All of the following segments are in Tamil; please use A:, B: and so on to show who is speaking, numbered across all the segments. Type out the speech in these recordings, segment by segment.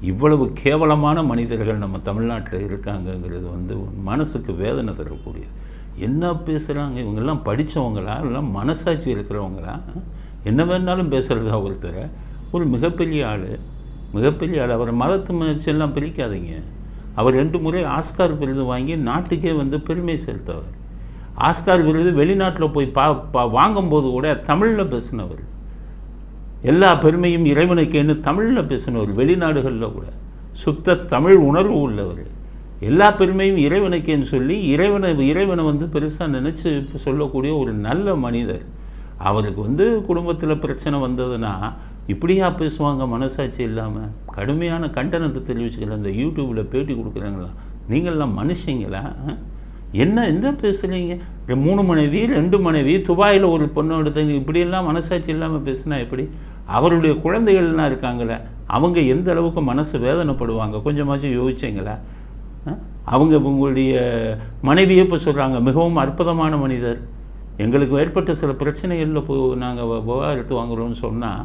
A: இவ்வளவு கேவலமான மனிதர்கள் நம்ம தமிழ்நாட்டில் இருக்காங்கங்கிறது வந்து மனசுக்கு வேதனை தரக்கூடியது. என்ன பேசுகிறாங்க இவங்கெல்லாம் படித்தவங்களா எல்லாம் மனசாட்சி இருக்கிறவங்களா? என்ன வேணாலும் பேசுகிறதா ஒருத்தர்? ஒரு மிகப்பெரிய ஆள். மிகப்பெரிய ஆள். அவர் மதத்து முயற்சியெல்லாம் பிரிக்காதீங்க. அவர் ரெண்டு முறை ஆஸ்கார் விருது வாங்கி நாட்டுக்கே வந்து பெருமை சேர்த்தவர். ஆஸ்கார் விருது வெளிநாட்டில் போய் பா பா வாங்கும்போது கூட தமிழில் பேசினவர். எல்லா பெருமையும் இறைவனுக்கேன்னு தமிழில் பேசினவர் வெளிநாடுகளில் கூட. சுத்த தமிழ் உணர்வு உள்ளவர். எல்லா பெருமையும் இறைவனுக்கேன்னு சொல்லி இறைவனை இறைவனை வந்து பெருசாக நினச்சி சொல்லக்கூடிய ஒரு நல்ல மனிதர். அவருக்கு வந்து குடும்பத்தில் பிரச்சனை வந்ததுன்னா இப்படியா பேசுவாங்க மனசாட்சி இல்லாமல் கடுமையான கண்டனத்தை தெரிவிச்சுக்கல இந்த யூடியூப்பில் பேட்டி கொடுக்குறாங்களா? நீங்கள்லாம் மனுஷங்களா? ஆ? என்ன என்ன பேசுகிறீங்க மூணு மனைவி ரெண்டு மனைவி துபாயில் ஒரு பொண்ணு எடுத்தீங்க இப்படியெல்லாம் மனசாட்சி இல்லாமல் பேசினா எப்படி? அவருடைய குழந்தைகள்லாம் இருக்காங்களே அவங்க எந்த அளவுக்கு மனசு வேதனைப்படுவாங்க? கொஞ்சமாச்சும் யோசிச்சிங்களா. அவங்க உங்களுடைய மனைவியே இப்போ சொல்கிறாங்க மிகவும் அற்புதமான மனிதர். எங்களுக்கு ஏற்பட்ட சில பிரச்சனைகளில் போ நாங்கள் விவகாரத்து வாங்குறோம்னு சொன்னால்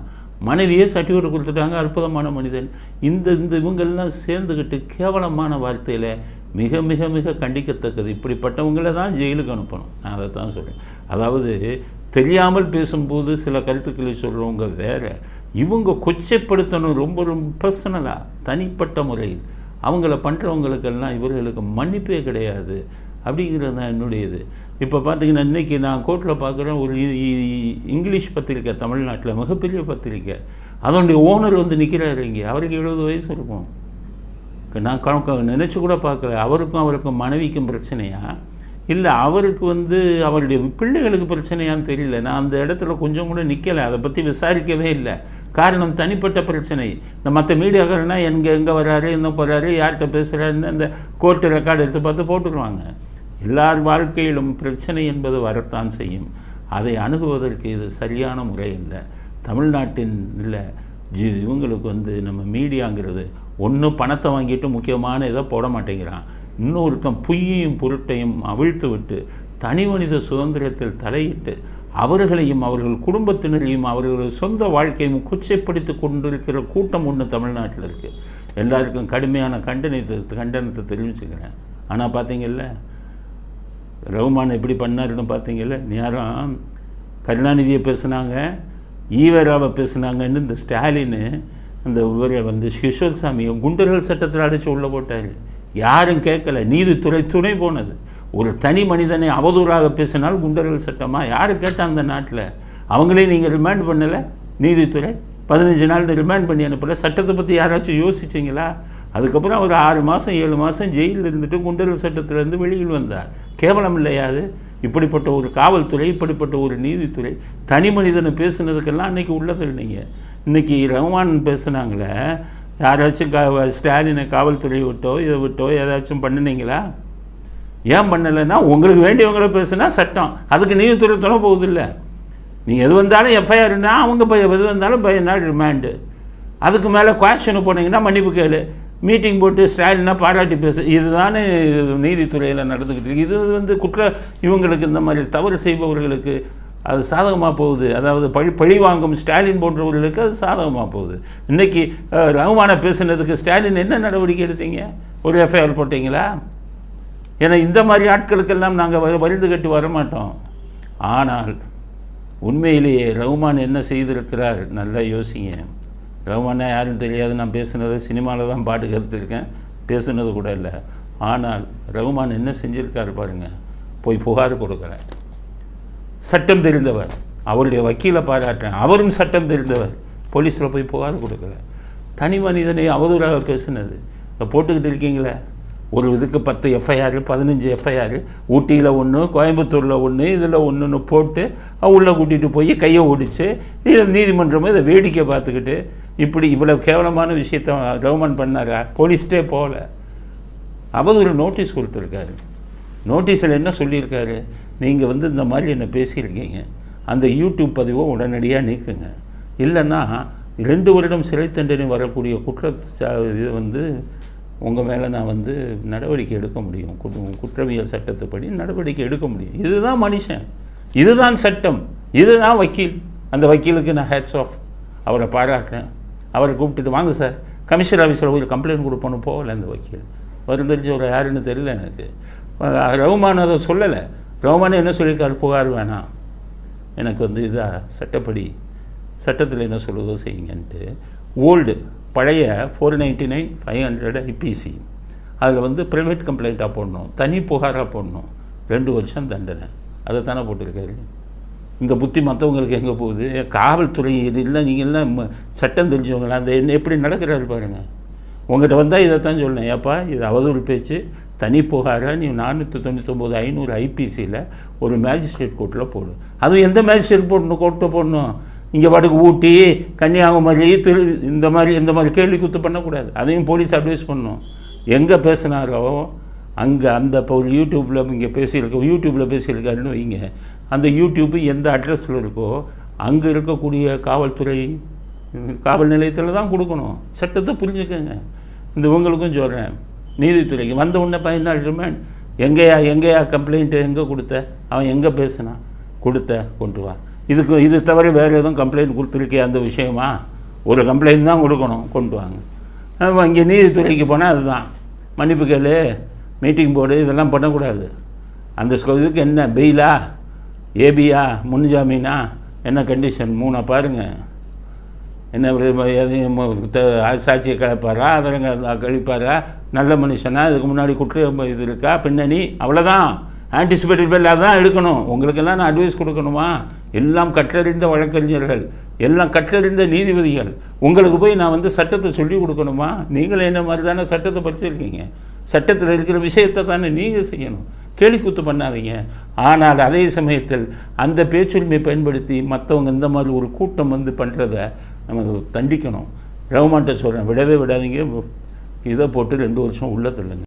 A: மனைவியே சர்டிஃபிகேட் கொடுத்துட்டாங்க அற்புதமான மனிதன். இந்த இந்த இவங்கெல்லாம் சேர்ந்துக்கிட்டு கேவலமான வார்த்தையில் மிக மிக மிக கண்டிக்கத்தக்கது. இப்படிப்பட்டவங்கள தான் ஜெயிலுக்கு அனுப்பணும். நான் அதை தான் சொல்கிறேன் அதாவது தெரியாமல் பேசும்போது சில கருத்துக்களை சொல்கிறவங்க வேறு. இவங்க கொச்சைப்படுத்தணும் ரொம்ப ரொம்ப பர்சனலாக தனிப்பட்ட முறையில். அவங்கள பண்ணுறவங்களுக்கெல்லாம் இவர்களுக்கு மன்னிப்பே கிடையாது. அப்படிங்கிறது தான் என்னுடையது. இப்போ பார்த்தீங்கன்னா இன்றைக்கி நான் கோர்ட்டில் பார்க்குறேன் ஒரு இங்கிலீஷ் பத்திரிக்கை தமிழ்நாட்டில் மிகப்பெரிய பத்திரிக்கை. அதனுடைய ஓனர் வந்து நிற்கிறாரு இங்கே. அவருக்கு எழுபது வயசு இருக்கும். நான் கணக்க நினச்சி கூட பார்க்கல அவருக்கும் அவருக்கும் மனைவிக்கும் பிரச்சனையாக இல்லை அவருக்கு வந்து அவருடைய பிள்ளைகளுக்கு பிரச்சனையான்னு தெரியல. நான் அந்த இடத்துல கொஞ்சம் கூட நிற்கலை அதை பற்றி விசாரிக்கவே இல்லை. காரணம் தனிப்பட்ட பிரச்சனை. இந்த மற்ற மீடியாக்கள்னா எங்கே எங்கே வராரு என்ன போகிறாரு யார்கிட்ட பேசுகிறாருன்னு அந்த கோர்ட்டு ரெக்கார்டு எடுத்து பார்த்து போட்டுருவாங்க. எல்லார் வாழ்க்கையிலும் பிரச்சனை என்பது வரத்தான் செய்யும். அதை அணுகுவதற்கு இது சரியான முறை இல்லை. தமிழ்நாட்டின் இல்லை ஜி இவங்களுக்கு வந்து நம்ம மீடியாங்கிறது ஒன்று பணத்தை வாங்கிட்டு முக்கியமான இதை போட மாட்டேங்கிறான். இன்னொருத்தன் பொய்யையும் பொருட்டையும் அவிழ்த்து விட்டு தனி மனித சுதந்திரத்தில் தலையிட்டு அவர்களையும் அவர்கள் குடும்பத்தினரையும் அவர்கள் சொந்த வாழ்க்கையும் கொச்சைப்படுத்தி கொண்டிருக்கிற கூட்டம் ஒன்று தமிழ்நாட்டில் இருக்குது எல்லாருக்கும் கடுமையான கண்டனத்தை கண்டனத்தை தெரிவிச்சுக்கிறேன். ஆனால் பார்த்தீங்கல்ல ரகுமான் எப்படி பண்ணாருன்னு பார்த்தீங்கல்ல நேரம் கருணாநிதியை பேசுனாங்க ஈவராவை பேசுனாங்கன்னு இந்த ஸ்டாலின் அந்த இவரை வந்து கிஷோர் சாமியை குண்டர்கள் சட்டத்தில் அடித்து உள்ளே போட்டார். யாரும் கேட்கல. நீதித்துறை துணை போனது. ஒரு தனி மனிதனை அவதூறாக பேசினால் குண்டர்கள் சட்டமாக யார் கேட்டால் அந்த நாட்டில்? அவங்களே நீங்கள் ரிமாண்ட் பண்ணலை? நீதித்துறை பதினஞ்சு நாள் ரிமாண்ட் பண்ணி அனுப்பல. சட்டத்தை பற்றி யாராச்சும் யோசிச்சிங்களா? அதுக்கப்புறம் அவர் ஆறு மாதம் ஏழு மாதம் ஜெயிலில் இருந்துட்டு குண்டர்கள் சட்டத்திலேருந்து வெளியில் வந்தார். கேவலம் இல்லையா அது? இப்படிப்பட்ட ஒரு காவல்துறை இப்படிப்பட்ட ஒரு நீதித்துறை தனி மனிதனை பேசுனதுக்கெல்லாம் அன்றைக்கி உள்ளதில் நீங்கள் இன்றைக்கி ரஹ்மான் பேசுனாங்களே யாராச்சும் கா ஸ்டாலினை காவல்துறை விட்டோ இதை விட்டோ ஏதாச்சும் பண்ணினீங்களா? ஏன் பண்ணலைன்னா உங்களுக்கு வேண்டியவங்கள பேசுனா சட்டம். அதுக்கு நீதித்துறை துணை போகுதில்ல. நீங்கள் எது வந்தாலும் எஃப்ஐஆர்னா அவங்க பய எது வந்தாலும் பதினாலு ரிமாண்டு அதுக்கு மேலே கொஷனுக்கு போனீங்கன்னா மன்னிப்பு கேளு. மீட்டிங் போட்டு ஸ்டாலினா பாராட்டி பேசு. இதுதானே நீதித்துறையில் நடந்துக்கிட்டு இது வந்து குற்ற இவங்களுக்கு இந்த மாதிரி தவறு செய்பவர்களுக்கு அது சாதகமாக போகுது. அதாவது பழி பழி வாங்கும் ஸ்டாலின் போன்றவர்களுக்கு அது சாதகமாக போகுது. இன்றைக்கி ரகுமான பேசுனதுக்கு ஸ்டாலின் என்ன நடவடிக்கை எடுத்தீங்க? ஒரு எஃப்ஐஆர் போட்டிங்களா? ஏன்னா இந்த மாதிரி ஆட்களுக்கெல்லாம் நாங்கள் வரிந்து கட்டி வரமாட்டோம். ஆனால் உண்மையிலேயே ரகுமான் என்ன செய்திருக்கிறார்? நல்லா யோசிங்க. ரகுமானா யாரும் தெரியாது. நான் பேசுனது சினிமாவில் தான் பாட்டு கருத்துருக்கேன் பேசுனது கூட இல்லை. ஆனால் ரகுமான் என்ன செஞ்சுருக்காரு பாருங்கள் போய் புகார் கொடுக்குறேன். சட்டம் தெரிந்தவர். அவருடைய வக்கீலை பாராட்டுறேன் அவரும் சட்டம் தெரிந்தவர். போலீஸில் போய் புகார் கொடுக்கல. தனி மனிதனை அவதூறாக பேசுனது. இதை போட்டுக்கிட்டு இருக்கீங்களே? ஒரு இதுக்கு பத்து எஃப்ஐஆர் பதினஞ்சு எஃப்ஐஆர் ஊட்டியில் ஒன்று கோயம்புத்தூரில் ஒன்று இதில் ஒன்றுன்னு போட்டு உள்ளே கூட்டிகிட்டு போய் கையை ஒடிச்சு இதில் இதை வேடிக்கை பார்த்துக்கிட்டு இப்படி இவ்வளோ கேவலமான விஷயத்த கவர்மெண்ட் பண்ணாரா? போலீஸ்டே போகல. அவதூறு நோட்டீஸ் கொடுத்துருக்காரு. நோட்டீஸில் என்ன சொல்லியிருக்காரு? நீங்கள் வந்து இந்த மாதிரி என்னை பேசியிருக்கீங்க? அந்த யூடியூப் பதிவை உடனடியாக நீக்குங்க. இல்லைன்னா ரெண்டு வருடம் சிறை தண்டனை வரக்கூடிய குற்ற இது வந்து உங்கள் மேலே நான் வந்து நடவடிக்கை எடுக்க முடியும். குற்றவியல் சட்டத்துப்படி நடவடிக்கை எடுக்க முடியும். இதுதான் மனுஷன். இதுதான் சட்டம். இதுதான் வக்கீல். அந்த வக்கீலுக்கு நான் ஹேட்ஸ் ஆஃப் அவரை பாராட்டுறேன். அவரை கூப்பிட்டுட்டு வாங்க சார் கமிஷனர் ஆஃபீஸில் போய் கம்ப்ளைண்ட் கொடுப்போன்னு போகல அந்த வக்கீல். வரும் தெரிஞ்சவர் யாருன்னு தெரியல எனக்கு. ரகுமான் அதை சொல்லலை. ரகுமான் என்ன சொல்லியிருக்காரு? புகார் வேணாம். எனக்கு வந்து இதாக சட்டப்படி சட்டத்தில் என்ன சொல்லுதோ செய்யுங்கன்ட்டு. ஓல்டு பழைய four ninety nine five hundred IPC அதில் வந்து ப்ரைவேட் கம்ப்ளைண்ட்டாக போடணும். தனி புகாராக போடணும். ரெண்டு வருஷம் தண்டனை. அதை தானே போட்டிருக்காரு. இந்த புத்தி மற்றவங்களுக்கு எங்கே போகுது? காவல்துறை இது இல்லை நீங்கள் எல்லாம் ம- சட்டம் தெரிஞ்சவங்களா? அந்த என்ன எப்படி நடக்கிறாரு பாருங்கள் உங்கள்கிட்ட வந்தால் இதைத்தான் சொல்லணும் ஏப்பா இது அவதூறு பேச்சு. தனி புகாராக நீ நானூற்றி தொண்ணூத்தொம்பது ஐநூறு ஐபிசியில் ஒரு மேஜிஸ்ட்ரேட் கோர்ட்டில் போடும் அதுவும் எந்த மேஜிஸ்ட்ரேட் போடணும் கோர்ட்டை போடணும்? இங்கே பாட்டுக்கு ஊட்டி கன்னியாகுமரி திரு இந்த மாதிரி இந்த மாதிரி கேள்வி குத்து பண்ணக்கூடாது. அதையும் போலீஸ் அட்வைஸ் பண்ணணும் எங்கே பேசினாரோ அங்கே அந்த இப்போ ஒரு யூடியூப்பில் இங்கே பேசியிருக்க யூடியூப்பில் பேசியிருக்காருன்னு வைங்க. அந்த யூடியூப்பு எந்த அட்ரஸில் இருக்கோ அங்கே இருக்கக்கூடிய காவல்துறை காவல் நிலையத்தில் தான் கொடுக்கணும். சட்டத்தை புரிஞ்சுக்கோங்க. இந்த உங்களுக்கும் சொல்கிறேன் நீதித்துறைக்கு வந்த உடனே பதினாலு ரிமாண்ட் எங்கேயா எங்கேயா கம்ப்ளைண்ட்டு எங்கே கொடுத்த? அவன் எங்கே பேசினான் கொடுத்த கொண்டு வா. இதுக்கு இது தவிர வேறு எதுவும் கம்ப்ளைண்ட் கொடுத்துருக்கியா? அந்த விஷயமா? ஒரு கம்ப்ளைண்ட் தான் கொடுக்கணும். கொண்டு வாங்க. இங்கே நீதித்துறைக்கு போனால் அதுதான். மன்னிப்பு கேளு. மீட்டிங் போர்டு இதெல்லாம் பண்ணக்கூடாது. அந்த இதுக்கு என்ன? பெயிலா ஏபியா முன்ஜாமீனா? என்ன கண்டிஷன் மூணாக பாருங்கள் என்ன ஒரு எதையும் சாட்சியை கழிப்பாரா? அதரங்க கழிப்பாரா? நல்ல மனுஷனா? இதுக்கு முன்னாடி குற்ற இது இருக்கா? பின்னணி? அவ்வளோதான் ஆன்டிசிபேட்டட் பெல் அதான் எடுக்கணும். உங்களுக்கெல்லாம் நான் அட்வைஸ் கொடுக்கணுமா? எல்லாம் கற்றறிந்த வழக்கறிஞர்கள். எல்லாம் கற்றறிந்த நீதிபதிகள். உங்களுக்கு போய் நான் வந்து சட்டத்தை சொல்லி கொடுக்கணுமா? நீங்களும் என்ன மாதிரி தானே சட்டத்தை படிச்சிருக்கீங்க? சட்டத்தில் இருக்கிற விஷயத்தை தானே நீங்கள் செய்யணும். கேலி பண்ணாதீங்க. ஆனால் அதே சமயத்தில் அந்த பேச்சுரிமை பயன்படுத்தி மற்றவங்க இந்த மாதிரி ஒரு கூட்டம் வந்து பண்ணுறத நம்ம தண்டிக்கணும். ரவுமான்ட்ட சொல்கிறேன் விடவே விடாதீங்க. இதை போட்டு ரெண்டு வருஷம் உள்ளே தள்ளுங்க.